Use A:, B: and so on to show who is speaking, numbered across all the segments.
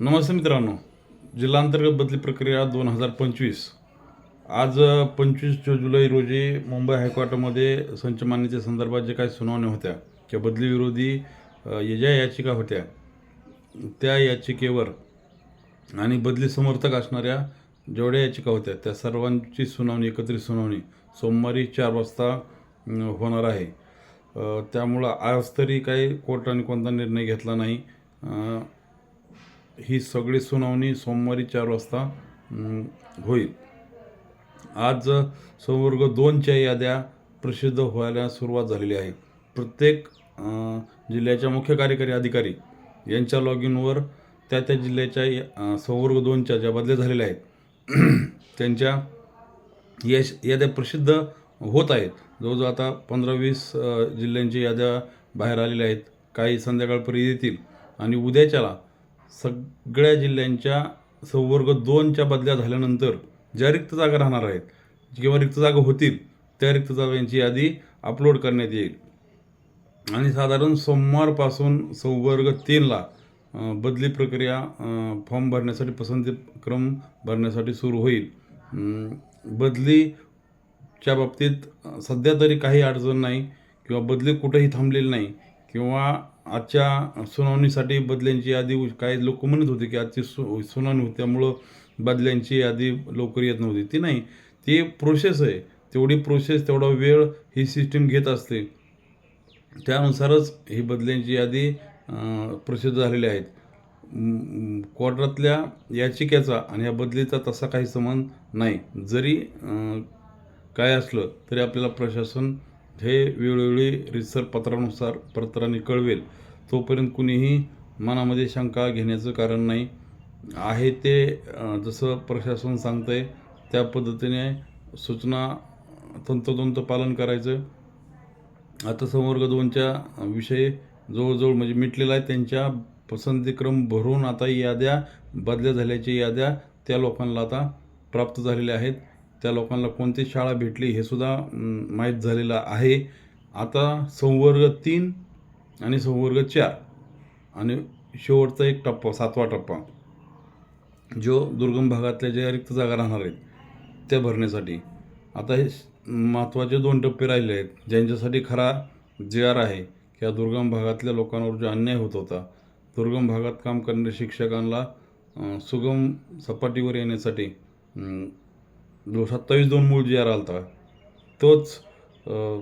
A: नमस्ते मित्रांनो. जिल्हांतर्गत बदली प्रक्रिया दोन हजार पंचवीस. आज पंचवीस जुलै रोजी मुंबई हायकोर्टामध्ये संच मान्यतेच्या संदर्भात जे काही सुनावण्या होत्या किंवा बदलीविरोधी या ज्या याचिका होत्या त्या याचिकेवर आणि बदली समर्थक असणाऱ्या जेवढ्या याचिका होत्या त्या सर्वांची सुनावणी एकत्रित सुनावणी सोमवारी चार वाजता होणार आहे. त्यामुळं आज तरी काही कोर्टाने कोणता निर्णय घेतला नाही. ही सगळी सुनावणी सोमवारी चार वाजता होईल. आज संवर्ग दोनच्या याद्या प्रसिद्ध व्हायला सुरुवात झालेली आहे. प्रत्येक जिल्ह्याच्या मुख्य कार्यकारी अधिकारी यांच्या लॉग इनवर त्या त्या जिल्ह्याच्या संवर्ग दोनच्या ज्या बदल्या झालेल्या आहेत त्यांच्या यश याद्या प्रसिद्ध होत आहेत. जवळजवळ आता पंधरा वीस जिल्ह्यांच्या जिल्ह्यांची याद्या बाहेर आलेल्या आहेत. काही संध्याकाळपर्यंत येतील आणि उद्याच्याला सगळ्या जिल्ह्यांच्या संवर्ग दोनच्या बदल्या झाल्यानंतर ज्या रिक्त जागा राहणार आहेत किंवा रिक्त जागा होतील त्या रिक्त जागांची यादी अपलोड करण्यात येईल. आणि साधारण सोमवारपासून संवर्ग तीनला बदली प्रक्रिया फॉर्म भरण्यासाठी पसंतीक्रम भरण्यासाठी सुरू होईल. बदलीच्या बाबतीत सध्या तरी काही अडचण नाही किंवा बदली कुठेही थांबलेली नाही. किंवा आजच्या सुनावणीसाठी बदल्यांची यादी काही लोक म्हणत होते की आजची सु सुनावणी होती त्यामुळं बदल्यांची यादी लवकर येत नव्हती. ती नाही. ती प्रोसेस आहे. तेवढी प्रोसेस तेवढा वेळ ही सिस्टीम घेत असते. त्यानुसारच ही बदल्यांची यादी प्रसिद्ध झालेली आहेत. म, कोर्टातल्या याचिकेचा आणि या बदलीचा तसा काही संबंध नाही. जरी काय असलं तरी आपल्याला प्रशासन हे वेळोवेळी रितसर पत्रानुसार पत्राने कळवेल. तोपर्यंत कुणीही मनामध्ये शंका घेण्याचं कारण नाही. आहे ते जसं प्रशासन सांगतंय त्या पद्धतीने सूचना तंतोतंत पालन करायचं. आता संवर्ग दोनच्या विषय जवळजवळ म्हणजे मिटलेला आहे. त्यांच्या पसंतीक्रम भरून आता याद्या बदल्या झाल्याच्या याद्या त्या लोकांना आता प्राप्त झालेल्या आहेत. त्या लोकांना कोणती शाळा भेटली हे सुद्धा माहीत झालेलं आहे. आता संवर्ग तीन आणि संवर्ग चार आणि शेवटचा एक टप्पा सातवा टप्पा जो दुर्गम भागातल्या ज्या रिक्त जागा राहणार आहेत त्या भरण्यासाठी. आता हे महत्त्वाचे दोन टप्पे राहिले आहेत ज्यांच्यासाठी खरा जे आर आहे किंवा दुर्गम भागातल्या लोकांवर जो अन्याय होत होता दुर्गम भागात काम करणाऱ्या शिक्षकांना सुगम सपाटीवर येण्यासाठी जो सत्तावीस दोन मूळ जी आर आला होता तोच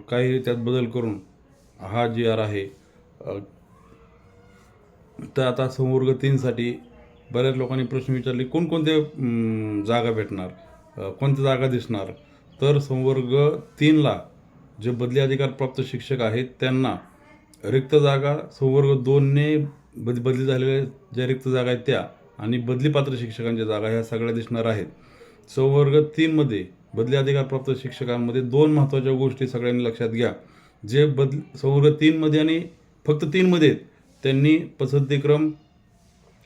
A: काही त्यात बदल करून हा जी आर आहे तर आता संवर्ग तीनसाठी बऱ्याच लोकांनी प्रश्न विचारले कोणकोणते जागा भेटणार कोणत्या जागा दिसणार? तर संवर्ग तीनला जे बदली अधिकार प्राप्त शिक्षक आहेत त्यांना रिक्त जागा संवर्ग दोनने बद बदली झालेल्या ज्या रिक्त जागा आहेत त्या आणि बदलीपात्र शिक्षकांच्या जागा ह्या सगळ्या दिसणार आहेत. संवर्ग तीनमध्ये बदली अधिकारप्राप्त शिक्षकांमध्ये दोन महत्त्वाच्या गोष्टी सगळ्यांनी लक्षात घ्या. जे बद संवर्ग तीनमध्ये आणि फक्त तीनमध्ये आहेत त्यांनी पसंतीक्रम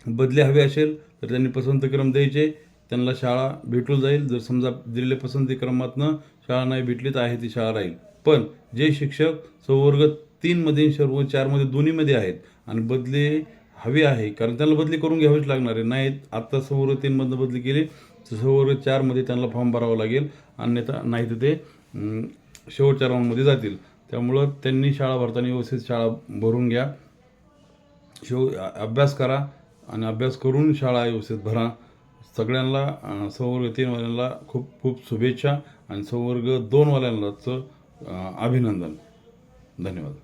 A: बदली हवे असेल तर त्यांनी पसंतीक्रम द्यायचे. त्यांना शाळा भेटून जाईल. जर समजा दिलेल्या पसंतीक्रमातनं शाळा नाही भेटली तर आहे ती शाळा राहील. पण जे शिक्षक संवर्ग तीनमध्ये सर्व चारमध्ये दोन्हीमध्ये आहेत आणि बदली हवी आहे कारण त्यांना बदली करून घ्यावीच लागणार आहे. नाही आत्ता संवर्ग तीनमधनं बदली केली तर संवर्ग चारमध्ये त्यांना फॉर्म भरावा लागेल अन्यथा नाही तर ते शेवटच्या राऊंडमध्ये जातील. त्यामुळं त्यांनी शाळा भरताना व्यवस्थित शाळा भरून घ्या. शेव अभ्यास करा आणि अभ्यास करून शाळा व्यवस्थित भरा. सगळ्यांना अं, संवर्ग तीनवाल्यांना खूप खूप शुभेच्छा आणि संवर्ग दोनवाल्यांनाच अभिनंदन. धन्यवाद.